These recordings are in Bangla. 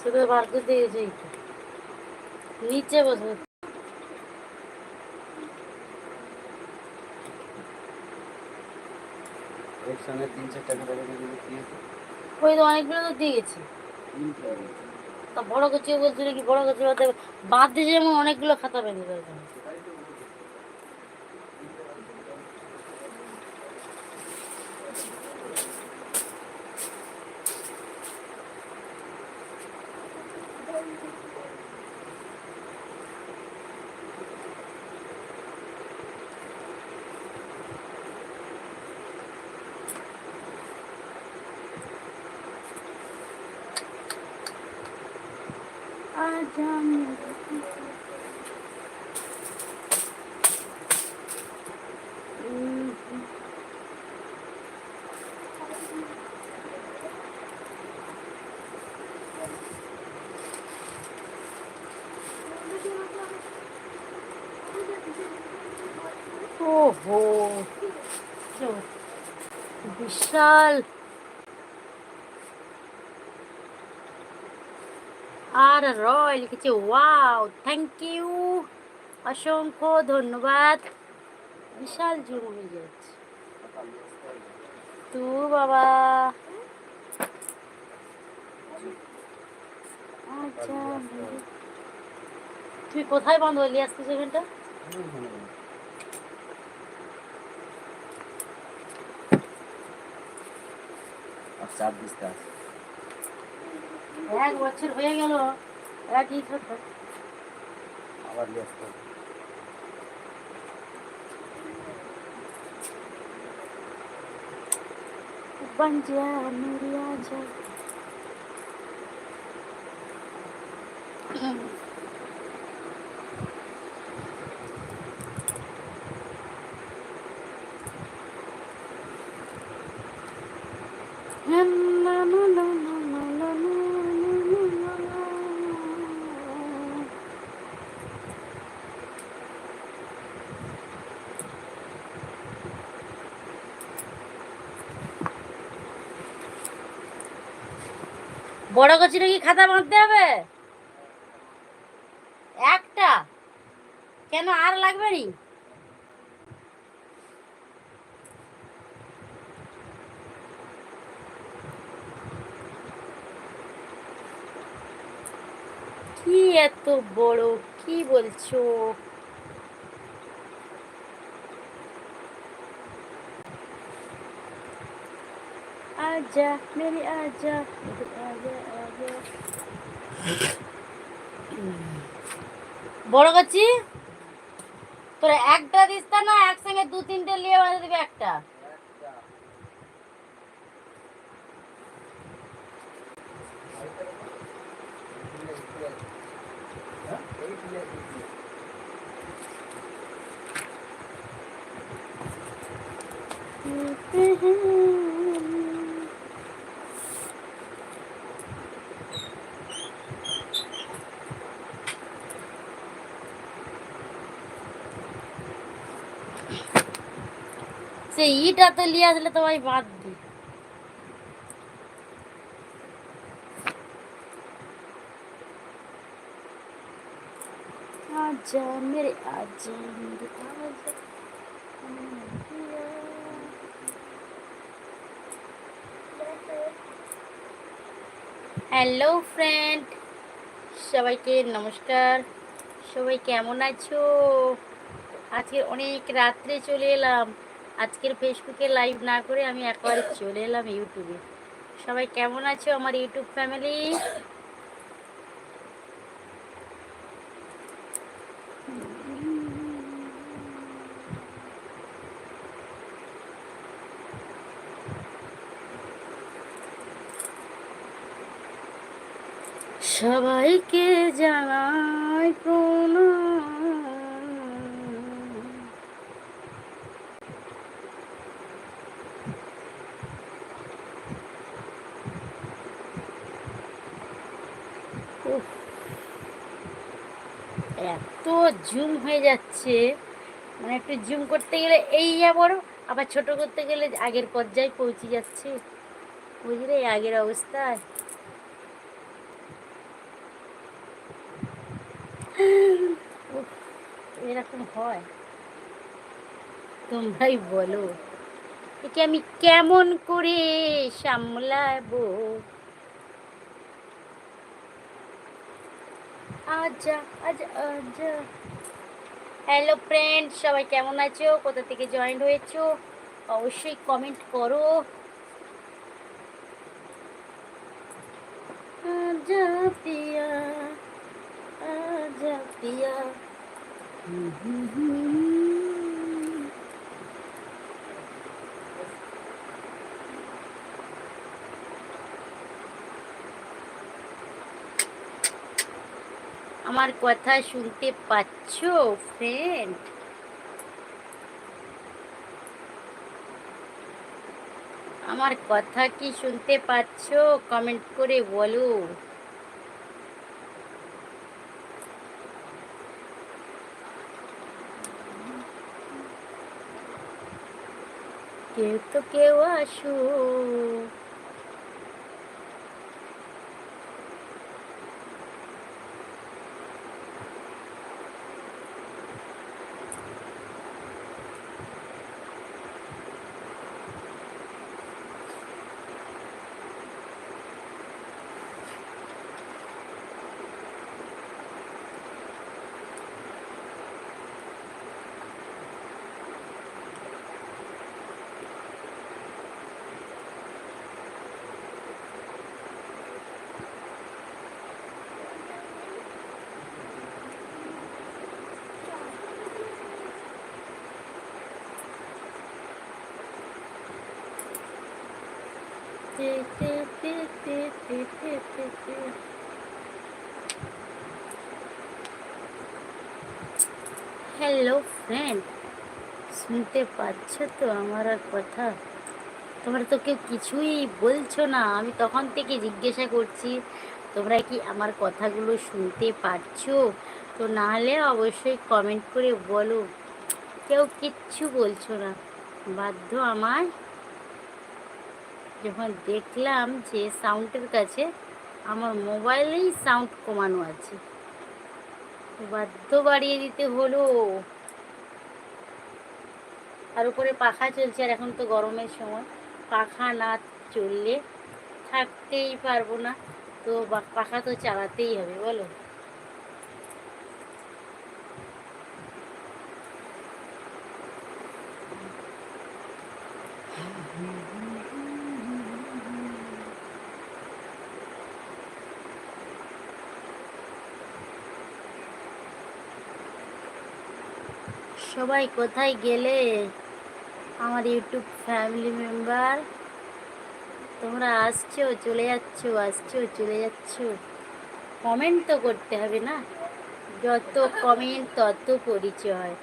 শুধু বার করতে গেছে এইটা। নিচে বসে একসঙ্গে তিন চার টাকা টাকা দিয়ে দিলে ওই তো অনেকগুলো তো দিয়ে গেছে। তা বড় কচিও বলছিল কি বড় কচি বাদে বাদ দিয়ে যেমন অনেকগুলো খাতা বেঁধে দেবে আজা মেরে ওহো বিশাল আর রয় লিখেছে ওয়াও থ্যাংক ইউ অসংখ্য ধন্যবাদ। বিশাল জুম হয়ে যাচ্ছে। তু বাবা। আচ্ছা তুই কোথায় বন্ধ হলি আজকে সেখানটা আর চার দিস্তা আছে। এক বছর হয়ে গেল একই কথা আবার নিয়ে আসতে হবে। बन जा मेरी आजा বড় কচিরে কি খাতা বাঁধতে হবে? একটা? কেন আর লাগবে নি কি এত বড়, কি বলছো? আজা, মেরি আজা বড় গাছি তোরা একটা দিস না, একসঙ্গে দু তিনটে নিয়ে বানিয়ে দেবে একটা। से ईटा तो लिया तो भाई बात दी आजा मेरे आजा मेरे आजा হ্যালো ফ্রেন্ড, সবাইকে নমস্কার। সবাই কেমন আছো? আজকে অনেক রাত্রে চলে এলাম। আজকের ফেসবুকে লাইভ না করে আমি একবার চলে এলাম ইউটিউবে সবাই কেমন আছো আমার ইউটিউব ফ্যামিলি সবাইকে জানাই প্রণাম। এত জুম হয়ে যাচ্ছে। মানে একটু জুম করতে গেলে এই যা বড় আবার ছোট করতে গেলে আগের পর্যায়ে পৌঁছে যাচ্ছে। বুঝলে, আগের অবস্থায় এরকম হয়। তোমরাই বলো একে আমি কেমন করে সামলাবো? আজা আজা আজা। হ্যালো ফ্রেন্ড সবাই কেমন আছো? কোথা থেকে জয়েন হয়েছো? অবশ্যই কমেন্ট করো। আজা পিয়া আজা পিয়া। আমার কথা শুনতে পাচ্ছ ফ্রেন্ড আমার কথা কি শুনতে পাচ্ছ? কমেন্ট করে বলো। কেউ তো কেউ আসো হ্যালো ফ্রেন্ড শুনতে পাচ্ছ তো আমার আর কথা? তোমরা তো কেউ কিছুই বলছো না। আমি তখন থেকে জিজ্ঞাসা করছি, তোমরা কি আমার কথাগুলো শুনতে পারছ তো নাহলে অবশ্যই কমেন্ট করে বলো। কেউ কিচ্ছু বলছো না। বাধ্য আমায় যখন দেখলাম যে সাউন্ডের কাছে আমার মোবাইলেই সাউন্ড কমানো আছে। বাধ্য বাড়িয়ে দিতে হলো। আর উপরে পাখা চলছে আর এখন তো গরমের সময়। পাখা না চললে থাকতেই পারব না। তো পাখা তো চালাতেই হবে, বলো। সবাই কোথায় গেলে? আমার ইউটিউব ফ্যামিলি মেম্বার। তোমরা আসছো, চলে যাচ্ছো, আসছো, চলে যাচ্ছো। কমেন্ট তো করতে হবে না। যত কমেন্ট, তত পরিচয়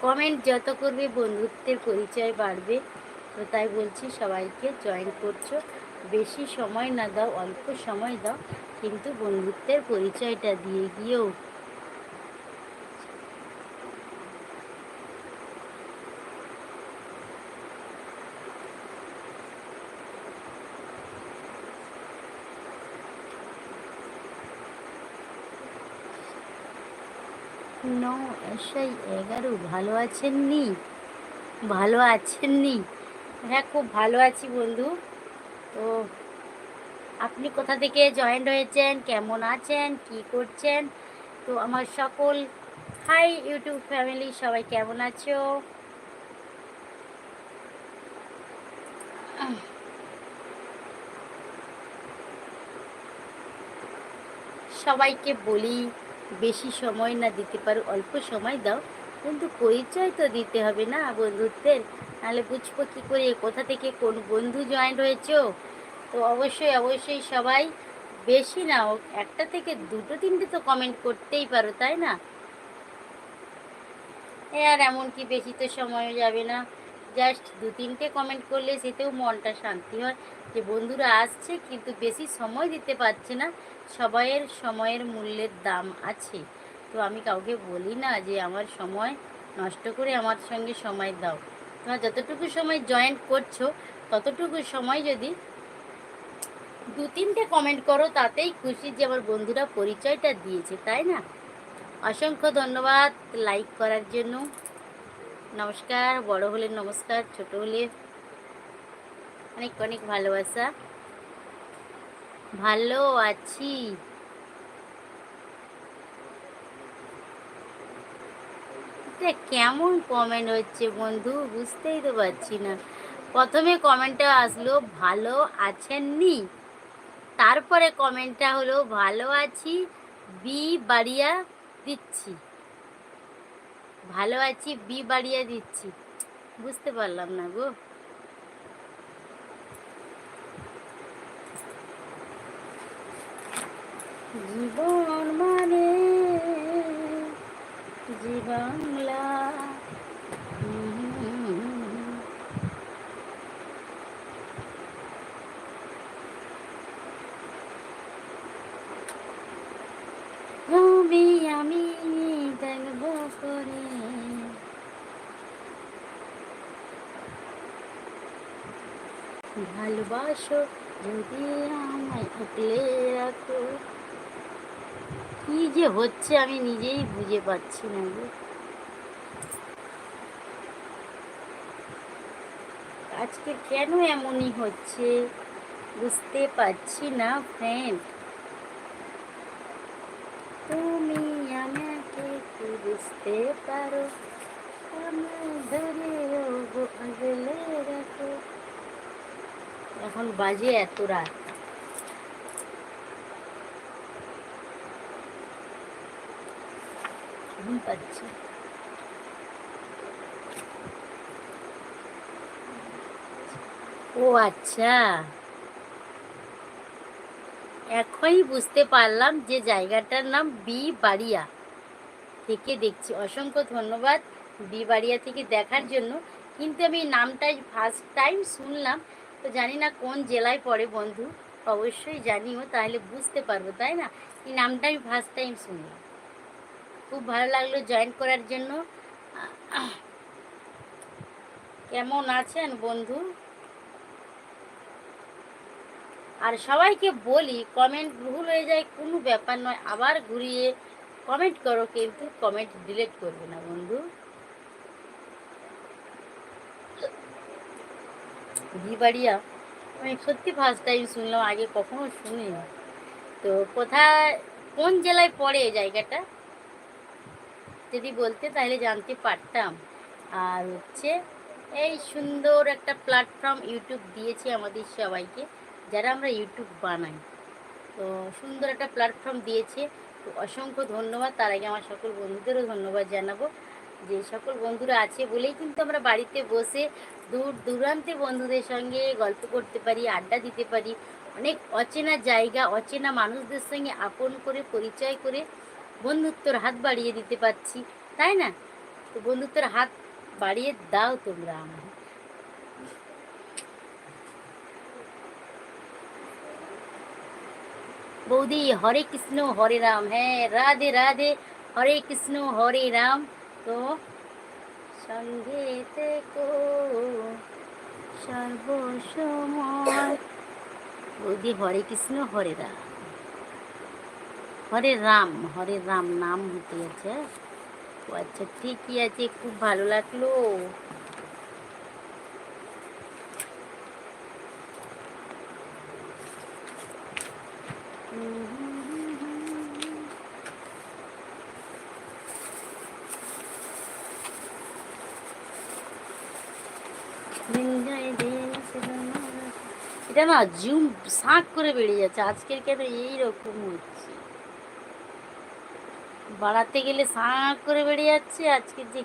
কমেন্ট যত করবে, বন্ধুত্বের পরিচয় বাড়বে। তো তাই বলছি, সবাইকে জয়েন করছ। বেশি সময় না দাও, অল্প সময় দাও। কিন্তু বন্ধুত্বের পরিচয়টা দিয়ে গিয়েও ন এসআই এগারো, ভালো আছেননি ভালো আছেননি হ্যাঁ খুব ভালো আছি বন্ধু। তো আপনি কোথা থেকে জয়েন্ট হয়েছেন? কেমন আছেন? কি করছেন? তো আমার সকল হাই ইউটিউব ফ্যামিলি সবাই কেমন আছো? সবাইকে বলি বেশি সময় না দিতে পারো, অল্প সময় দাও। কিন্তু পরিচয় তো দিতে হবে না বন্ধুত্বের। নাহলে বুঝব কী করে কোথা থেকে কোন বন্ধু জয়েন্ট হয়েছো? তো অবশ্যই অবশ্যই সবাই বেশি না একটা থেকে দুটো, তিনটে তো কমেন্ট করতেই পারো, তাই না? আর এমন কি, বেশি তো সময় যাবে না। জাস্ট দু তিনটে কমেন্ট করলে সেতেও মনটা শান্তি হয়। যে বন্ধুরা আসছে কিন্তু বেশি সময় দিতে পারছে না, সবাইয়ের সময়ের মূল্যের দাম আছে। তো আমি কাউকে বলি না যে আমার সময় নষ্ট করে আমার সঙ্গে সময় দাও। তোমরা যতটুকু সময় জয়েন্ট করছ, ততটুকু সময় যদি দু তিনটে কমেন্ট করো, তাতেই খুশি যে আমার বন্ধুরা পরিচয়টা দিয়েছে, তাই না? অসংখ্য ধন্যবাদ লাইক করার জন্য। নমস্কার, বড় হলে নমস্কার, ছোট হলে অনেক অনেক ভালোবাসা। ভালো আছি। কেমন কমেন্ট হচ্ছে বন্ধু? বুঝতেই তো পারছি না। প্রথমে কমেন্টটা আসলো, ভালো আছেননি তারপরে কমেন্টটা হলো, ভালো আছি, বি বাড়িয়া দিচ্ছি। ভালো আছি বি বাড়িয়ে দিচ্ছি। বুঝতে পারলাম না গো। জীবন মানে জীবনলা রবি আমি দেখব করে ভালোবাসো যদি আমায় আঁকলে রাখো। কি যে হচ্ছে আমি নিজেই বুঝে পাচ্ছি না গো। আজকে কেন এমনই হচ্ছে? বুঝতে পারছি না ফ্রেন্ড তুমি আমাকে কি বুঝতে পারো? আমায় ধরে রাখো। এখন বাজে এত রাত। ও আচ্ছা। এখনই বুঝতে পারলাম যে জায়গাটার নাম বি বাড়িয়া থেকে দেখছি। অসংখ্য ধন্যবাদ বি বাড়িয়া থেকে দেখার জন্য। কিন্তু আমি নামটাই ফার্স্ট টাইম শুনলাম। তো জানি না কোন জেলায় পড়ে বন্ধু, অবশ্যই জানিও, তাহলে বুঝতে পারব, তাই না? এই নামটা আমি ফার্স্ট টাইম শুনলাম। খুব ভালো লাগল জয়েন করার জন্য। কেমন আছেন বন্ধু? আর সবাইকে বলি কমেন্ট ভুল হয়ে যায়, কোনো ব্যাপার নয়, আবার ঘুরিয়ে কমেন্ট করো কিন্তু কমেন্ট ডিলিট করবে না বন্ধু। বিবাড়িয়া আমি সত্যি ফার্স্ট টাইম শুনলাম, আগে কখনো শুনিনি। তো কোথায়, কোন জেলায় পড়ে এই জায়গাটা? যদি বলতে তাহলে জানতে পারতাম। আর হচ্ছে, এই সুন্দর একটা প্ল্যাটফর্ম ইউটিউব দিয়েছে আমাদের সবাইকে, যারা আমরা ইউটিউব বানাই। তো সুন্দর একটা প্ল্যাটফর্ম দিয়েছে। তো অসংখ্য ধন্যবাদ। তার আগে আমার সকল বন্ধুদেরও ধন্যবাদ জানাব। যে সকল বন্ধুরা আছে বলেই কিন্তু আমরা বাড়িতে বসে দূর দূরান্তে বন্ধুদের সঙ্গে গল্প করতে পারি, আড্ডা দিতে পারি। অনেক অচেনা জায়গা, অচেনা মানুষদের সঙ্গে আপন করে, পরিচয় করে বন্ধুত্বর হাত বাড়িয়ে দিতে পারছি, তাই না? তো বন্ধুত্বর হাত বাড়িয়ে দাও তোমরা আমার বৌদি, হরে কৃষ্ণ, হরে রাম। হ্যাঁ রাধে রাধে। হরে কৃষ্ণ, হরে রাম। তো সঙ্গে থেকো সর্বসময়। হরে কৃষ্ণ, হরে রাম। হরে রাম হরে রাম নাম হতে আছে আচ্ছা ঠিকই আছে, খুব ভালো লাগল। এটা না জুম শাঁক করে বেরিয়ে যাচ্ছে। আজকের কেন এইরকম হচ্ছে। বাড়াতে গেলে শাঁক করে বেড়ে যাচ্ছে আজকে যে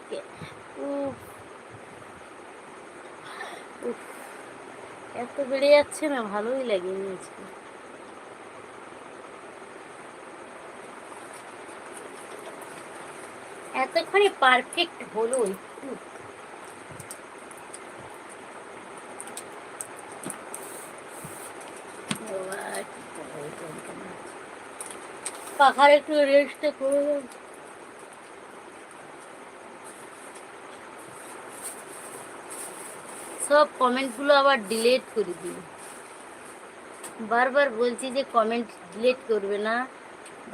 এত বেড়ে যাচ্ছে না, ভালোই লাগেনি আজকে। এতক্ষণে পারফেক্ট হলো একটু। পাখার একটু রেস্টে করে দাও। সব কমেন্টগুলো আবার ডিলেট করে দিই বারবার বলছি যে কমেন্ট ডিলেট করবে না।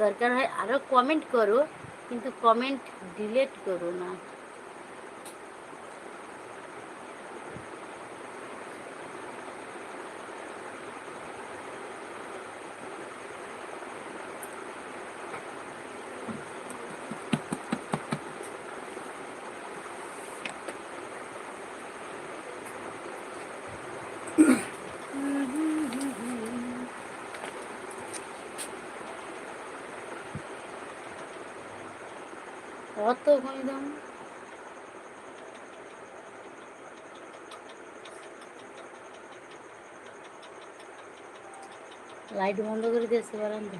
দরকার হয় আরও কমেন্ট করো, কিন্তু কমেন্ট ডিলেট করো না। অত কমে দাম লাইট বন্ধ করে দিয়েছে বারান্দা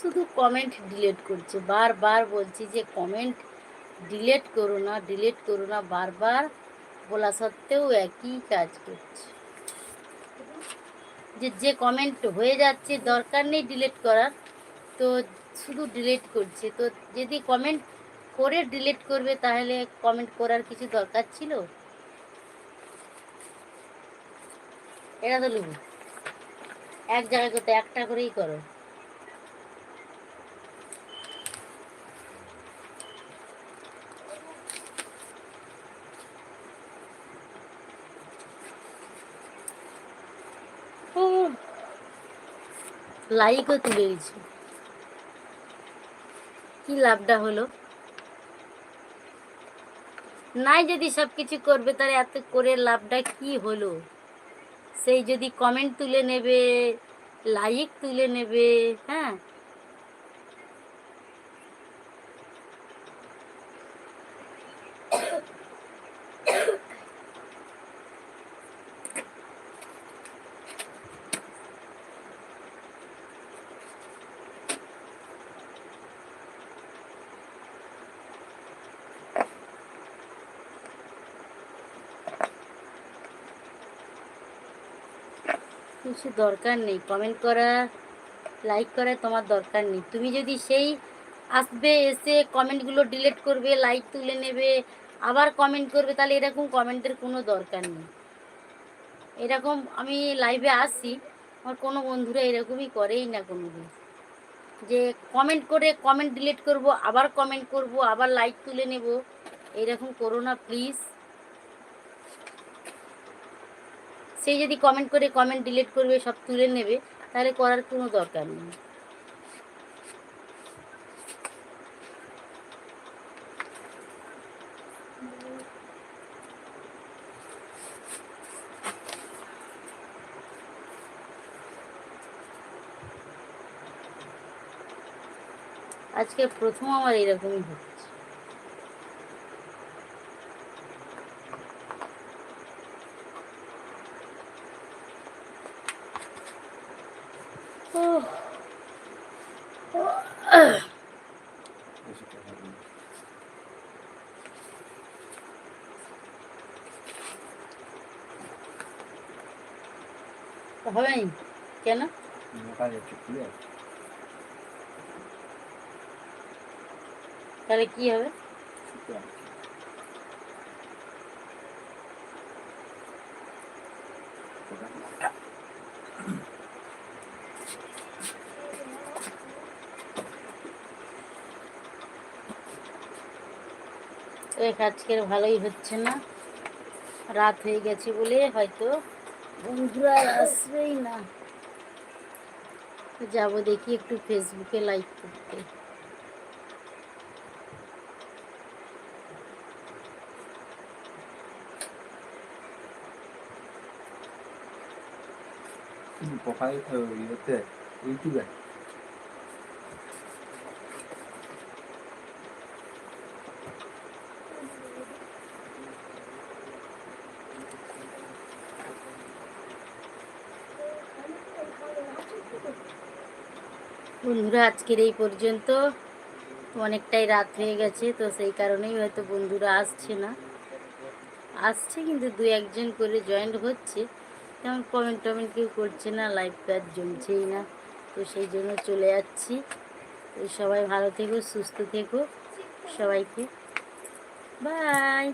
শুধু কমেন্ট ডিলেট করছে। বারবার বলছি যে কমেন্ট ডিলেট করো না ডিলেট করো না, বারবার বলা সত্ত্বেও একই কাজ করছে। যে যে কমেন্ট হয়ে যাচ্ছে, দরকার নেই ডিলেট করার। তো শুধু ডিলিট করছে। তো যদি কমেন্ট করে ডিলিট করবে, তাহলে কমেন্ট করার কিছু দরকার ছিল? এটা তো লিখো এক জায়গায় করতে একটা করেই করো। লাইকও তুলে দিচ্ছি কি লাভটা হলো? নাই যদি সব কিছু করবে, তাহলে এত করে লাভটা কি হলো? সেই যদি কমেন্ট তুলে নেবে লাইক তুলে নেবে হ্যাঁ? কিছু দরকার নেই। কমেন্ট করা লাইক করা তোমার দরকার নেই। তুমি যদি সেই আসবে, এসে কমেন্টগুলো ডিলিট করবে লাইক তুলে নেবে, আবার কমেন্ট করবে, তাহলে এরকম কমেন্টের কোনো দরকার নেই। এরকম আমি লাইভে আসি, আমার কোনো বন্ধুরা এরকমই করেই না কোনো যে কমেন্ট করে কমেন্ট ডিলিট করব, আবার কমেন্ট করব, আবার লাইক তুলে নেব, এরকম করো না প্লিজ সে যদি কমেন্ট করে কমেন্ট ডিলিট করবে, সব তুলে নেবে, তাহলে করার কোনো দরকার নেই। আজকে প্রথম আমার এরকমই হচ্ছে ওহ। বেশি টাকা দিন। হবে কেন? তাহলে কি হবে? দেখ আজকের ভালোই হচ্ছে না। রাত হয়ে গেছে বলে হয়তো বন্ধুরা আসবেই না। যাব দেখি একটু ফেসবুকে লাইক করতে। প্রোফাইল ইউটিউবে। বন্ধুরা, আজকের এই পর্যন্ত। অনেকটাই রাত হয়ে গেছে, তো সেই কারণেই হয়তো বন্ধুরা আসছে না। আসছে কিন্তু দু একজন করে জয়েন্ট হচ্ছে। তেমন কমেন্ট টমেন্ট কেউ করছে না লাইভ প্যাড জমছেই না। তো সেই জন্য চলে যাচ্ছি। তো সবাই ভালো থেকো, সুস্থ থেকো সবাইকে। বাই